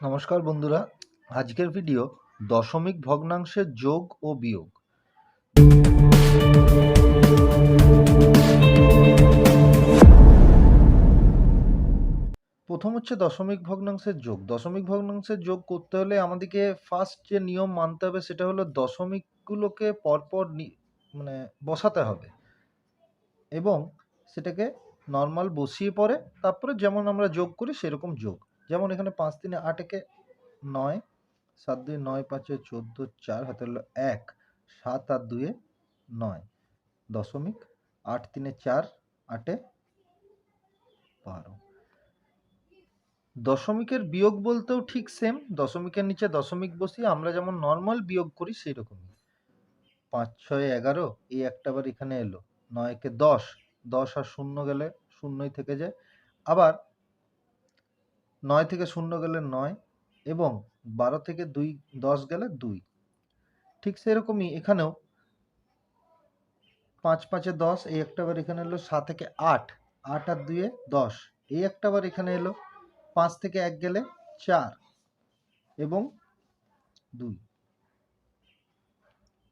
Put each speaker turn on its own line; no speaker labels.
নমস্কার বন্ধুরা। আজকের ভিডিও দশমিক ভগ্নাংশের যোগ ও বিয়োগ। প্রথম হচ্ছে দশমিক ভগ্নাংশের যোগ। দশমিক ভগ্নাংশের যোগ করতে হলে আমাদেরকে ফার্স্ট যে নিয়ম মানতে হবে সেটা হলো দশমিকগুলোকে পরপর মানে বসাতে হবে। এবং সেটাকে নর্মাল বসিয়ে পরে তারপরে যেমন আমরা যোগ করি সেরকম যোগ। যেমন এখানে পাঁচ তিনে আট একে নয়, সাত দুই নয়, পাঁচে চোদ্দ, চার, হাতে হলো এক, সাত আর দুয়ে নয়, দশমিক আট তিনে চার, আটে বারো। দশমিকের বিয়োগ বলতেও ঠিক সেম দশমিকের নিচে দশমিক বসিয়ে আমরা যেমন নর্মাল বিয়োগ করি সেই রকমই পাঁচ ছয় এগারো, এই একটা বার এখানে এলো নয়কে দশ দশ আর শূন্য গেলে শূন্যই থেকে যায়। আবার নয় থেকে শূন্য গেলে নয় এবং বারো থেকে দুই, দশ গেলে দুই। ঠিক সেরকমই এখানেও পাঁচ পাঁচে দশ, এই একটা বার এখানে এলো সাত থেকে আট আট আর দুয়ে দশ, এই একটা বার এখানে এলো পাঁচ থেকে এক গেলে চার এবং দুই।